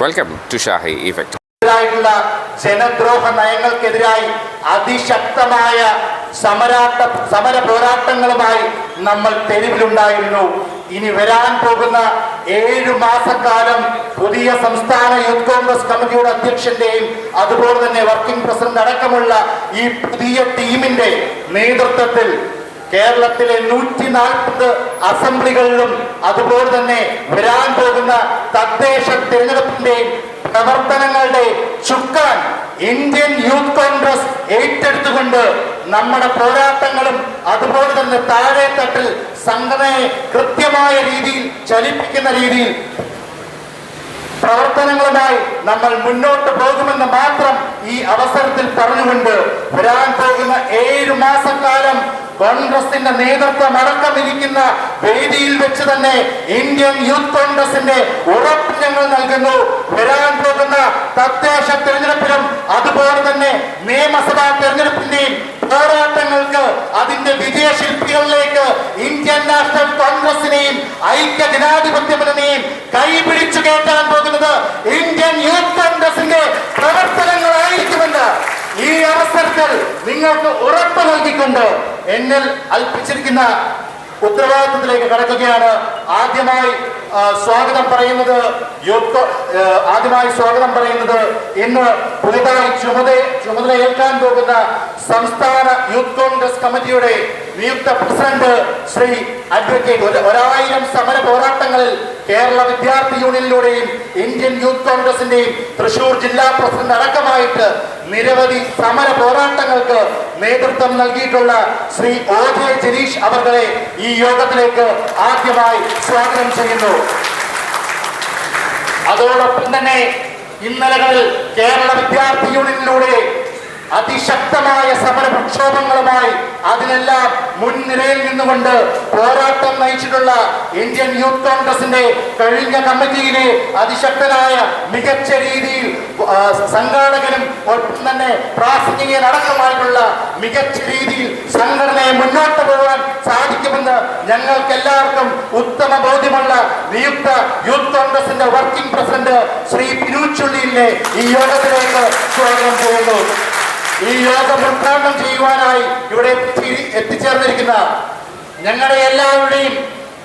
Welcome to Shahi effect ജനദ്രോഹ നയങ്ങൾക്കെതിരായി അതിശക്തമായ സമരാട്ട സമര പോരാട്ടങ്ങളുമായി നമ്മൾ തെരുവിലുണ്ടായിരുന്നു. ഇനി വരാൻ പോകുന്ന ഏഴു മാസക്കാലം പുതിയ സംസ്ഥാന യൂത്ത് കോൺഗ്രസ് കമ്മിറ്റിയുടെ അധ്യക്ഷന്റെയും അതുപോലെ തന്നെ വർക്കിംഗ് പ്രസിഡന്റ് അടക്കമുള്ള ഈ പുതിയ ടീമിന്റെ നേതൃത്വത്തിൽ കേരളത്തിലെ നൂറ്റി നാൽപ്പത് അസംബ്ലികളിലും അതുപോലെ തന്നെ വരാൻ പോകുന്ന തദ്ദേശ തിരഞ്ഞെടുപ്പിന്റെയും പ്രവർത്തനങ്ങളുടെ ചുക്കാൻ ഇന്ത്യൻ യൂത്ത് കോൺഗ്രസ് ഏറ്റെടുത്തുകൊണ്ട് നമ്മുടെ പോരാട്ടങ്ങളും അതുപോലെ തന്നെ താഴെ തട്ടിൽ സംഘടനയെ കൃത്യമായ രീതിയിൽ ചലിപ്പിക്കുന്ന രീതിയിൽ പ്രവർത്തനങ്ങളുമായി നമ്മൾ മുന്നോട്ട് പോകുമെന്ന് മാത്രം ഈ അവസരത്തിൽ പറഞ്ഞുകൊണ്ട് വരാൻ പോകുന്ന ഏഴ് മാസക്കാലം കോൺഗ്രസിന്റെ നേതൃത്വം അടക്കമിരിക്കുന്ന വേദിയിൽ വെച്ച് തന്നെ ഇന്ത്യൻ യൂത്ത് കോൺഗ്രസിന്റെ ഉറപ്പ് ഞങ്ങൾ നൽകുന്നു. വരാൻ പോകുന്ന തദ്ദേശ തെരഞ്ഞെടുപ്പിലും അതുപോലെ തന്നെ നിയമസഭാ തെരഞ്ഞെടുപ്പിന്റെയും പോരാട്ടങ്ങൾക്ക് അതിന്റെ വിജയശില്പികളിലേക്ക് ഇന്ത്യൻ നാഷണൽ കോൺഗ്രസിനെയും ഐക്യ ജനാധിപത്യ മുന്നണിയെയും കൈപിടിച്ചു കയറ്റാൻ പോകുന്നത് ഇന്ത്യൻ യൂത്ത് കോൺഗ്രസിന്റെ പ്രവർത്തനങ്ങളായിരിക്കുമെന്ന് ഈ അവസരത്തിൽ നിങ്ങൾക്ക് ഉറപ്പ് നൽകിക്കൊണ്ട് എന്നിൽ അൽപ്പിച്ചിരിക്കുന്ന ഉത്തരവാദിത്വത്തിലേക്ക് കടക്കുകയാണ്. ആദ്യമായി സ്വാഗതം പറയുന്നത് ആദ്യമായി സ്വാഗതം പറയുന്നത് ഇന്ന് പുതുതായി ചുമത ചുമതല ഏൽക്കാൻ പോകുന്ന സംസ്ഥാന യൂത്ത് കോൺഗ്രസ് കമ്മിറ്റിയുടെ നിയുക്ത പ്രസിഡന്റ് ശ്രീ അഡ്വക്കേറ്റ് ഒരു- ഒരായിരം സമര പോരാട്ടങ്ങളിൽ കേരള വിദ്യാർത്ഥി യൂണിയനിലൂടെയും ഇന്ത്യൻ യൂത്ത് കോൺഗ്രസിന്റെയും തൃശൂർ ജില്ലാ പ്രസിഡന്റ് അടക്കമായിട്ട് നിരവധി സമര പോരാട്ടങ്ങൾക്ക് നേതൃത്വം നൽകിയിട്ടുള്ള ശ്രീ ഒ ജെ ജനീഷ് അവരുടെ ഈ യോഗത്തിലേക്ക് ആദ്യമായി സ്വാഗതം ചെയ്യുന്നു. അതോടൊപ്പം തന്നെ ഇന്നലകളിൽ കേരള വിദ്യാർത്ഥി യൂണിയനിലൂടെ അതിശക്തമായ സമര പ്രക്ഷോഭങ്ങളുമായി അതിനെല്ലാം മുൻനിരയിൽ നിന്നുകൊണ്ട് പോരാട്ടം നയിച്ചിട്ടുള്ള ഇന്ത്യൻ യൂത്ത് കോൺഗ്രസിന്റെ കഴിഞ്ഞ കമ്മിറ്റിയിലെ അതിശക്തനായ മികച്ച രീതിയിൽ സംഘാടകനും ഒപ്പം തന്നെ പ്രാസംഗികൻ അടക്കമായിട്ടുള്ള മികച്ച രീതിയിൽ സംഘടനയെ മുന്നോട്ട് പോകാൻ സാധിക്കുമെന്ന് ഞങ്ങൾക്ക് എല്ലാവർക്കും ഉത്തമ ബോധ്യമുള്ള നിയുക്ത യൂത്ത് കോൺഗ്രസിന്റെ വർക്കിംഗ് പ്രസിഡന്റ് ശ്രീ പിനൂച്ചുള്ളിയിലെ ഈ യോഗത്തിലേക്ക് സ്വാഗതം ചെയ്യുന്നു. ഈ യോഗം ഉദ്ഘാടനം ചെയ്യുവാനായി ഇവിടെ എത്തിച്ചേ- എത്തിച്ചേർന്നിരിക്കുന്ന ഞങ്ങളുടെ എല്ലാവരുടെയും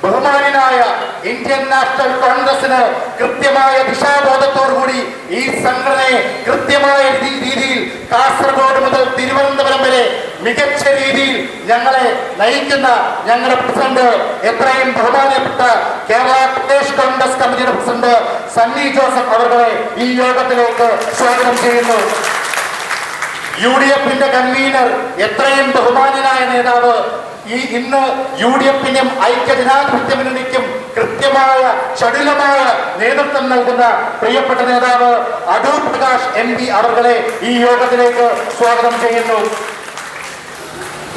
ബഹുമാനായ ഇന്ത്യൻ നാഷണൽ കോൺഗ്രസിന് കൃത്യമായ ദിശാബോധത്തോടുകൂടി ഈ സംഘടനയെ കൃത്യമായ രീതിയിൽ കാസർഗോഡ് മുതൽ തിരുവനന്തപുരം വരെ മികച്ച രീതിയിൽ ഞങ്ങളെ നയിക്കുന്ന ഞങ്ങളുടെ പ്രസിഡന്റ് എത്രയും ബഹുമാനപ്പെട്ട കേരള പ്രദേശ് കോൺഗ്രസ് കമ്മിറ്റിയുടെ പ്രസിഡന്റ് സണ്ണി ജോസഫ് അവരുടെ ഈ യോഗത്തിലേക്ക് സ്വാഗതം ചെയ്യുന്നു. യു ഡി എഫിന്റെ കൺവീനർ എത്രയും ബഹുമാനനായ നേതാവ് ഈ ഇന്ന് യു ഡി എഫിനും ഐക്യ മുന്നണിക്കും കൃത്യമായ ചടുലമായ നേതൃത്വം നൽകുന്ന പ്രിയപ്പെട്ട നേതാവ് അടൂർ പ്രകാശ് എം പി അവരുടെ ഈ യോഗത്തിലേക്ക് സ്വാഗതം ചെയ്യുന്നു.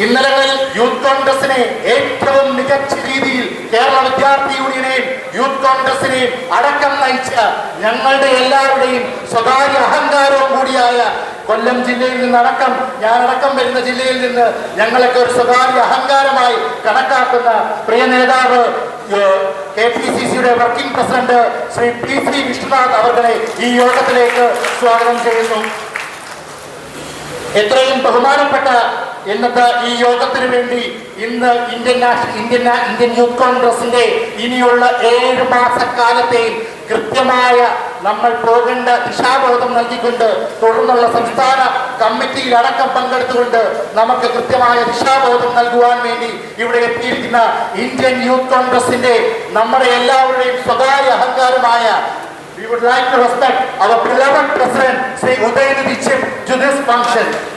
ഇന്നലകളിൽ യൂത്ത് കോൺഗ്രസിനെ ഏറ്റവും മികച്ച രീതിയിൽ കേരള വിദ്യാർത്ഥി യൂണിയനെയും യൂത്ത് കോൺഗ്രസിനെയും അടക്കം നയിച്ച ഞങ്ങളുടെ എല്ലാവരുടെയും സ്വകാര്യ അഹങ്കാരവും കൂടിയായ കൊല്ലം ജില്ലയിൽ നിന്ന് നിന്നടക്കം ഞാനടക്കം വരുന്ന ജില്ലയിൽ നിന്ന് ഞങ്ങളൊക്കെ ഒരു സ്വകാര്യ അഹങ്കാരമായി കണക്കാക്കുന്ന പ്രിയ നേതാവ് കെ പി സി സിയുടെ working president Shri P C Vishnunath അവരുടെ ഈ യോഗത്തിലേക്ക് സ്വാഗതം ചെയ്യുന്നു. എത്രയും ബഹുമാനപ്പെട്ട ഇന്നത്തെ ഈ യോഗത്തിന് വേണ്ടി ഇന്ന് ഇന്ത്യൻ ഇന്ത്യൻ ഇന്ത്യൻ യൂത്ത് കോൺഗ്രസിന്റെ ഇനിയുള്ള ഏഴ് മാസക്കാലത്തെയും കൃത്യമായ നമ്മൾ പോകേണ്ട ദിശാബോധം നൽകിക്കൊണ്ട് തുടർന്നുള്ള സംസ്ഥാന കമ്മിറ്റിയിൽ അടക്കം പങ്കെടുത്തുകൊണ്ട് നമുക്ക് കൃത്യമായ ദിശാബോധം നൽകുവാൻ വേണ്ടി ഇവിടെ എത്തിയിരിക്കുന്ന ഇന്ത്യൻ യൂത്ത് കോൺഗ്രസിന്റെ നമ്മുടെ എല്ലാവരുടെയും സ്വകാര്യ അഹങ്കാരമായ we would like to respect our president Shri Udayanidhi Udayanidhi to this this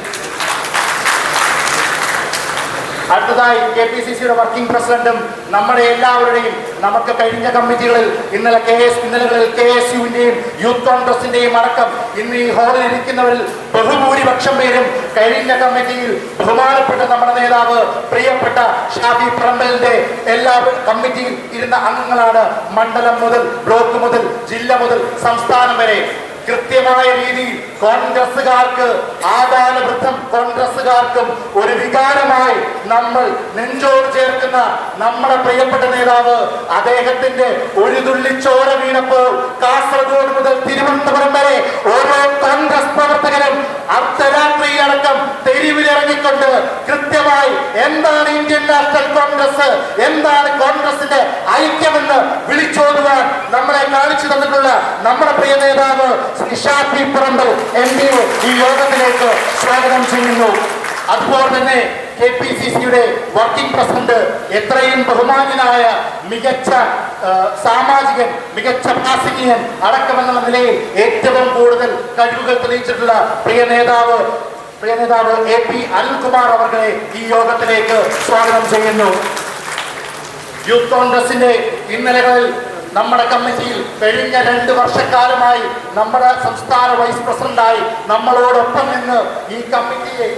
അടുത്തതായി കെ പി സി സിയുടെ വർക്കിംഗ് പ്രസിഡന്റും നമ്മുടെ എല്ലാവരുടെയും നമുക്ക് കഴിഞ്ഞ കമ്മിറ്റികളിൽ ഇന്നലെ കെ എസ് ഇന്നലകളിൽ കെ എസ് യുവിന്റെയും യൂത്ത് കോൺഗ്രസിന്റെയും അടക്കം ഇന്ന് ഈ ഹോളിൽ ഇരിക്കുന്നവരിൽ ബഹുഭൂരിപക്ഷം പേരും കഴിഞ്ഞ കമ്മിറ്റിയിൽ ബഹുമാനപ്പെട്ട നമ്മുടെ നേതാവ് പ്രിയപ്പെട്ട ഷാഫി പ്രമ്പലിന്റെ എല്ലാ കമ്മിറ്റിയിൽ ഇരുന്ന അംഗങ്ങളാണ് മണ്ഡലം മുതൽ ബ്ലോക്ക് മുതൽ ജില്ല മുതൽ സംസ്ഥാനം വരെ. കൃത്യമായ രീതിയിൽ കോൺഗ്രസുകാർക്ക് ആദാനവൃദ്ധം കോൺഗ്രസുകാർക്കും ഒരു വികാരമായി നമ്മൾ നെഞ്ചോട് ചേർക്കുന്ന നമ്മുടെ പ്രിയപ്പെട്ട നേതാവ് അദ്ദേഹത്തിന്റെ ഒരു തുള്ളി ചോര വീണപ്പോൾ കാസർഗോഡ് മുതൽ തിരുവനന്തപുരം വരെ ഓരോ കോൺഗ്രസ് പ്രവർത്തകരും അർദ്ധരാത്രിയിലടക്കം തെരുവിലിറങ്ങിക്കൊണ്ട് കൃത്യമായി എന്താണ് ഇന്ത്യൻ നാഷണൽ കോൺഗ്രസ് എന്താണ് കോൺഗ്രസിന്റെ ഐക്യമെന്ന് വിളിച്ചോതുവാൻ നമ്മളെ കാണിച്ചു തന്നിട്ടുള്ള നമ്മുടെ പ്രിയ നേതാവ് ശ്രീ ഷാഫി പറമ്പൽ എം പി ഈ യോഗത്തിലേക്ക് സ്വാഗതം ചെയ്യുന്നു. അതുപോലെ തന്നെ കെ പി സി സിയുടെ വർക്കിംഗ് പ്രസിഡന്റ് എത്രയും ബഹുമാനനായ മികച്ച സാമാജികൻ മികച്ച ഭാസികീയൻ അടക്കമെന്നുള്ള നിലയിൽ ഏറ്റവും കൂടുതൽ കഴിവുകൾ തെളിയിച്ചിട്ടുള്ള പ്രിയ നേതാവ് പ്രിയ നേതാവ് എ പി അനിൽകുമാർ അവരുടെ ഈ യോഗത്തിലേക്ക് സ്വാഗതം ചെയ്യുന്നു. യൂത്ത് കോൺഗ്രസിന്റെ ഇന്നലകളിൽ നമ്മുടെ കമ്മിറ്റിയിൽ കഴിഞ്ഞ രണ്ട് വർഷക്കാലമായി നമ്മുടെ സംസ്ഥാന വൈസ് പ്രസിഡന്റായി നമ്മളോടൊപ്പം നിന്ന് ഈ കമ്മിറ്റിയെ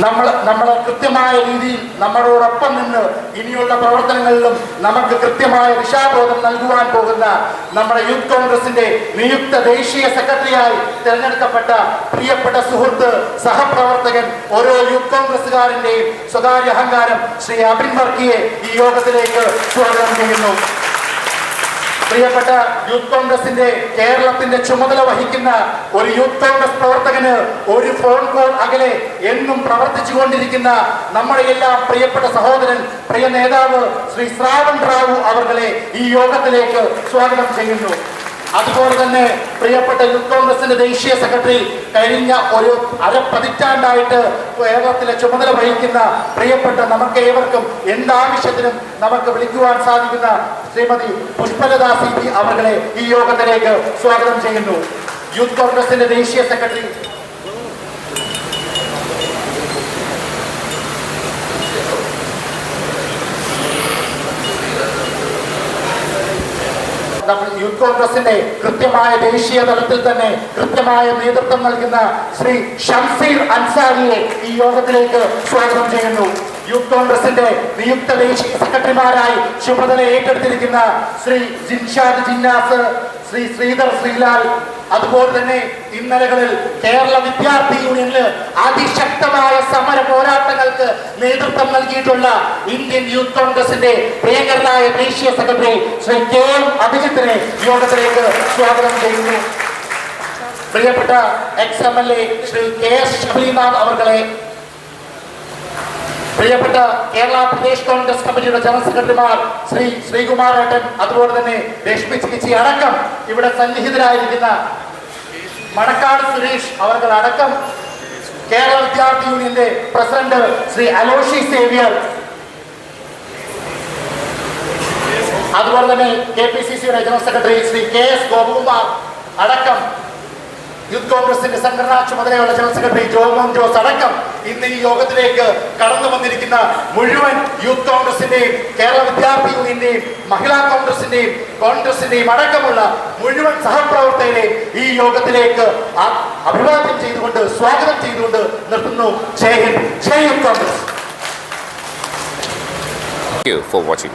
നമ്മൾ നമ്മൾ കൃത്യമായ രീതിയിൽ നമ്മളോടൊപ്പം നിന്ന് ഇനിയുള്ള പ്രവർത്തനങ്ങളിലും നമുക്ക് കൃത്യമായ ദിശാബോധം നൽകുവാൻ പോകുന്ന നമ്മുടെ യൂത്ത് കോൺഗ്രസിന്റെ നിയുക്ത ദേശീയ സെക്രട്ടറിയായി തിരഞ്ഞെടുക്കപ്പെട്ട പ്രിയപ്പെട്ട സുഹൃത്ത് സഹപ്രവർത്തകൻ ഓരോ യൂത്ത് കോൺഗ്രസുകാരന്റെയും സ്വകാര്യ അഹങ്കാരം ശ്രീ അബിൻ വർക്കിയെ ഈ യോഗത്തിലേക്ക് സ്വാഗതം ചെയ്യുന്നു. പ്രിയപ്പെട്ട യൂത്ത് കോൺഗ്രസിന്റെ കേരളത്തിന്റെ ചുമതല വഹിക്കുന്ന ഒരു യൂത്ത് കോൺഗ്രസ് പ്രവർത്തകന് ഒരു ഫോൺ കോൾ അകലെ എന്നും പ്രവർത്തിച്ചു കൊണ്ടിരിക്കുന്ന നമ്മുടെ എല്ലാം പ്രിയപ്പെട്ട സഹോദരൻ പ്രിയ നേതാവ് ശ്രീ ശ്രാവൺ റാവു അവർകളെ ഈ യോഗത്തിലേക്ക് സ്വാഗതം ചെയ്യുന്നു. അതുപോലെ തന്നെ പ്രിയപ്പെട്ട യൂത്ത് കോൺഗ്രസിന്റെ ദേശീയ സെക്രട്ടറി കഴിഞ്ഞ ഒരു അര പതിറ്റാണ്ടായിട്ട് കേരളത്തിലെ ചുമതല വഹിക്കുന്ന പ്രിയപ്പെട്ട നമുക്ക് ഏവർക്കും എന്താവശ്യത്തിനും നമുക്ക് വിളിക്കുവാൻ സാധിക്കുന്ന ശ്രീമതി പുഷ്പലതാ സി അവരുടെ ഈ യോഗത്തിലേക്ക് സ്വാഗതം ചെയ്യുന്നു. യൂത്ത് കോൺഗ്രസിന്റെ ദേശീയ സെക്രട്ടറി നമ്മൾ യൂത്ത് കോൺഗ്രസിന്റെ കൃത്യമായ ദേശീയ തലത്തിൽ തന്നെ കൃത്യമായ നേതൃത്വം നൽകുന്ന ശ്രീ ഷംസീർ അൻസാരിയെ ഈ യോഗത്തിലേക്ക് സ്വാഗതം ചെയ്യുന്നു. യൂത്ത് കോൺഗ്രസിന്റെ നിയുക്ത ദേശീയ സെക്രട്ടറിമാരായി ചുമതല ഏറ്റെടുത്തിരിക്കുന്ന ശ്രീ ജിൻഷാദ് ജിന്നാസ് ശ്രീ ശ്രീധർ ശ്രീലാൽ. അതുപോലെ തന്നെ ഇന്നലകളിൽ കേരള വിദ്യാർത്ഥി യൂണിയനിൽ അതിശക്തമായ സമര പോരാട്ടങ്ങൾക്ക് നേതൃത്വം നൽകിയിട്ടുള്ള ഇന്ത്യൻ യൂത്ത് കോൺഗ്രസിന്റെ പ്രിയങ്കരനായ ദേശീയ സെക്രട്ടറി ശ്രീ കെ എം അഭിജിത്തിനെ യോഗത്തിലേക്ക് സ്വാഗതം ചെയ്യുന്നു. പ്രിയപ്പെട്ട ex M L A Shri K S Shabinath അവർകളെ പ്രിയപ്പെട്ട കേരള പ്രദേശ് കോൺഗ്രസ് കമ്മിറ്റിയുടെ ജനറൽ സെക്രട്ടറിമാർ ശ്രീ ശ്രീകുമാരേട്ടൻ അതുപോലെ തന്നെ രശ്മി ചികിത്സ അടക്കം ഇവിടെ സന്നിഹിതരായിരിക്കുന്ന മണക്കാട് സുരേഷ് അവർകൾ അടക്കം കേരള വിദ്യാർത്ഥി യൂണിയന്റെ പ്രസിഡന്റ് ശ്രീ അലോഷി സേവ്യർ. അതുപോലെ തന്നെ കെ പി സി സിയുടെ general secretary Shri K S Gopakumar അടക്കം യൂത്ത് കോൺഗ്രസിന്റെ സംഘടനാ ചുമതലയുള്ള ജനറൽ സെക്രട്ടറി ജോമോൻ ജോസ് അടക്കം ഇന്ന് ഈ യോഗത്തിലേക്ക് കടന്നു വന്നിരിക്കുന്ന മുഴുവൻ യൂത്ത് കോൺഗ്രസിന്റെയും കേരള വിദ്യാർത്ഥി യൂണിയന്റെയും മഹിളാ കോൺഗ്രസിന്റെയും കോൺഗ്രസിന്റെയും അടക്കമുള്ള മുഴുവൻ സഹപ്രവർത്തകരെ ഈ യോഗത്തിലേക്ക് അഭിവാദ്യം ചെയ്തുകൊണ്ട് സ്വാഗതം ചെയ്തുകൊണ്ട് നിർത്തുന്നു. Jai Hind. Jai youth Congress. Thank you for watching.